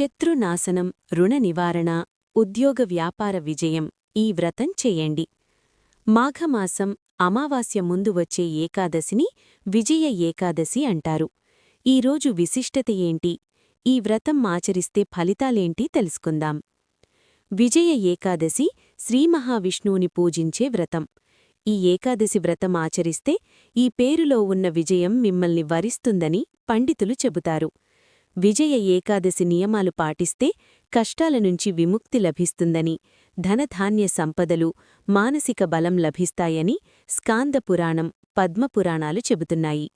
శత్రునాశనం రుణ నివారణ ఉద్యోగ వ్యాపార విజయం ఈ వ్రతం చేయండి. మాఘమాసం అమావాస్య ముందు వచ్చే ఏకాదశిని విజయ ఏకాదశి అంటారు. ఈరోజు విశిష్టత ఏంటి? ఈ వ్రతం ఆచరిస్తే ఫలితాలేంటి తెలుసుకుందాం. విజయ ఏకాదశి శ్రీమహావిష్ణువుని పూజించే వ్రతం. ఈ ఏకాదశి వ్రతం ఆచరిస్తే ఈ పేరులో ఉన్న విజయం మిమ్మల్ని వరిస్తుందని పండితులు చెబుతారు. విజయ ఏకాదశి నియమాలు పాటిస్తే కష్టాల నుంచి విముక్తి లభిస్తుందని ధనధాన్య సంపదలు మానసిక బలం లభిస్తాయని స్కాందపురాణం పద్మపురాణాలు చెబుతున్నాయి.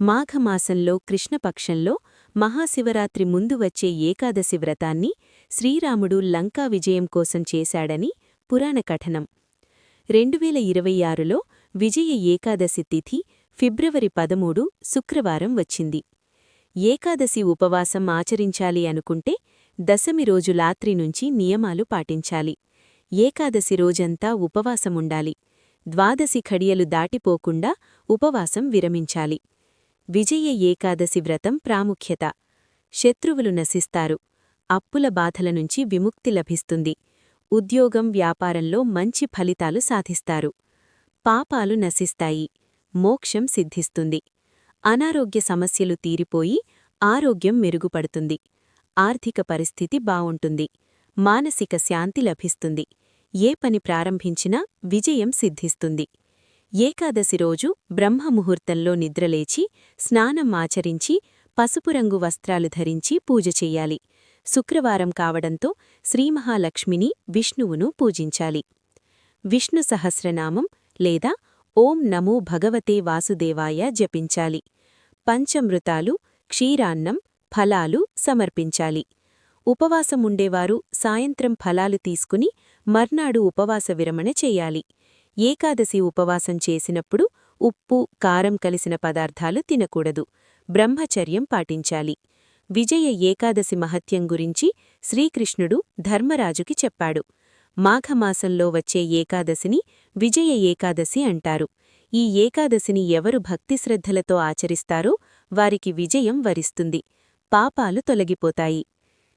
మాఘమాసంలో కృష్ణపక్షంలో మహాశివరాత్రి ముందు వచ్చే ఏకాదశి వ్రతాన్ని శ్రీరాముడు లంకా విజయం కోసం చేశాడని పురాణ కథనం. రెండువేల ఇరవై ఆరులో విజయ ఏకాదశి తిథి ఫిబ్రవరి పదమూడు శుక్రవారం వచ్చింది. ఏకాదశి ఉపవాసం ఆచరించాలి అనుకుంటే దశమి రోజు లాత్రి నుంచి నియమాలు పాటించాలి. ఏకాదశి రోజంతా ఉపవాసముండాలి. ద్వాదశి ఖడియలు దాటిపోకుండా ఉపవాసం విరమించాలి. విజయ ఏకాదశి వ్రతం ప్రాముఖ్యత. శత్రువులు నశిస్తారు. అప్పుల బాధల నుంచి విముక్తి లభిస్తుంది. ఉద్యోగం వ్యాపారంలో మంచి ఫలితాలు సాధిస్తారు. పాపాలు నశిస్తాయి. మోక్షం సిద్ధిస్తుంది. అనారోగ్య సమస్యలు తీరిపోయి ఆరోగ్యం మెరుగుపడుతుంది. ఆర్థిక పరిస్థితి బావుంటుంది. మానసిక శాంతి లభిస్తుంది. ఏ పని ప్రారంభించినా విజయం సిద్ధిస్తుంది. ఏకాదశి రోజు బ్రహ్మముహూర్తంలో నిద్రలేచి స్నానం ఆచరించి పసుపురంగు వస్త్రాలు ధరించి పూజ చెయ్యాలి శుక్రవారం కావడంతో శ్రీమహాలక్ష్మిని విష్ణువును పూజించాలి. విష్ణు సహస్రనామం లేదా ఓం నమో భగవతే వాసుదేవాయ జపించాలి. పంచమృతాలు క్షీరాన్నం ఫలాలు సమర్పించాలి. ఉపవాసముండేవారు సాయంత్రం ఫలాలు తీసుకుని మర్నాడు ఉపవాస విరమణ చేయాలి. ఏకాదశి ఉపవాసం చేసినప్పుడు ఉప్పు కారం కలిసిన పదార్థాలు తినకూడదు. బ్రహ్మచర్యం పాటించాలి. విజయ ఏకాదశి మహత్యం గురించి శ్రీకృష్ణుడు ధర్మరాజుకి చెప్పాడు. మాఘమాసంలో వచ్చే ఏకాదశిని విజయ ఏకాదశి అంటారు. ఈ ఏకాదశిని ఎవరు భక్తిశ్రద్ధలతో ఆచరిస్తారో వారికి విజయం వరిస్తుంది. పాపాలు తొలగిపోతాయి.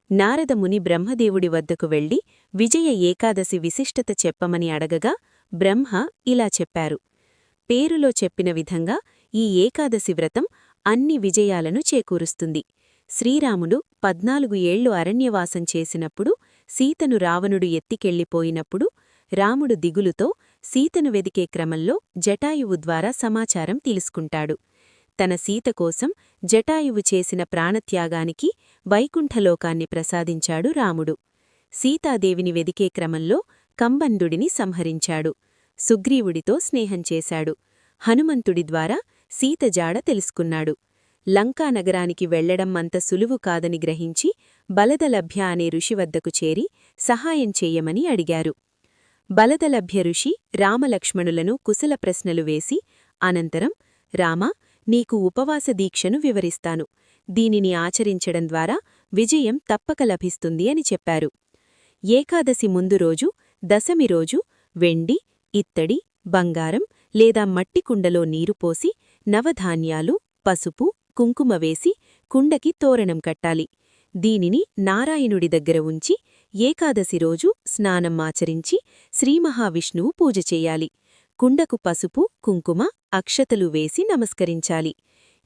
నారదముని బ్రహ్మదేవుడి వద్దకు వెళ్ళి విజయ ఏకాదశి విశిష్టత చెప్పమని అడగగా బ్రహ్మ ఇలా చెప్పారు. పేరులో చెప్పిన విధంగా ఈ ఏకాదశి వ్రతం అన్ని విజయాలను చేకూరుస్తుంది. శ్రీరాముడు పద్నాలుగు ఏళ్ళు అరణ్యవాసం చేసినప్పుడు సీతను రావణుడు ఎత్తికెళ్ళిపోయినప్పుడు రాముడు దిగులుతో సీతను వెదికే క్రమంలో జటాయువు ద్వారా సమాచారం తెలుసుకుంటాడు. తన సీత కోసం జటాయువు చేసిన ప్రాణత్యాగానికి వైకుంఠలోకాన్ని ప్రసాదించాడు రాముడు. సీతాదేవిని వెదికే క్రమంలో కంబందుడిని సంహరించాడు. సుగ్రీవుడితో స్నేహం చేశాడు. హనుమంతుడి ద్వారా సీత జాడ తెలుసుకున్నాడు. లంకానగరానికి వెళ్ళడం అంత సులువు కాదని గ్రహించి బలదలభ్య అనే ఋషివద్దకు చేరి సహాయం చెయ్యమని అడిగారు. బలదలభ్య ఋషి రామలక్ష్మణులను కుశల ప్రశ్నలు వేసి అనంతరం రామ నీకు ఉపవాస దీక్షను వివరిస్తాను. దీనిని ఆచరించడం ద్వారా విజయం తప్పక లభిస్తుంది అని చెప్పారు. ఏకాదశి ముందు రోజు దశమి రోజు వెండి ఇత్తడి బంగారం లేదా మట్టికుండలో నీరు పోసి నవధాన్యాలు పసుపు కుంకుమ వేసి కుండకి తోరణం కట్టాలి. దీనిని నారాయణుడి దగ్గర ఉంచి ఏకాదశి రోజు స్నానం ఆచరించి శ్రీమహావిష్ణువు పూజ చేయాలి. కుండకు పసుపు కుంకుమ అక్షతలు వేసి నమస్కరించాలి.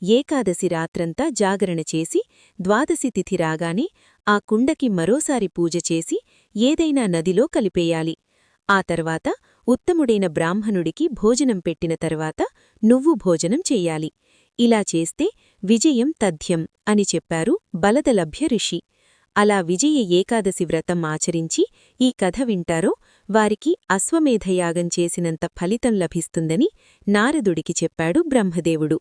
ఏకాదశి రాత్రంతా జాగరణ చేసి ద్వాదశి తిథి రాగానే ఆ కుండకి మరోసారి పూజ చేసి ఏదైనా నదిలో కలిపేయాలి. ఆ తర్వాత ఉత్తముడైన బ్రాహ్మణుడికి భోజనం పెట్టిన తర్వాత నువ్వు భోజనం చెయ్యాలి ఇలా చేస్తే విజయం తథ్యం అని చెప్పారు బలదలభ్య ఋషి. అలా విజయ ఏకాదశి వ్రతం ఆచరించి ఈ కథ వింటారో వారికి అశ్వమేధయాగం చేసినంత ఫలితం లభిస్తుందని నారదుడికి చెప్పాడు బ్రహ్మదేవుడు.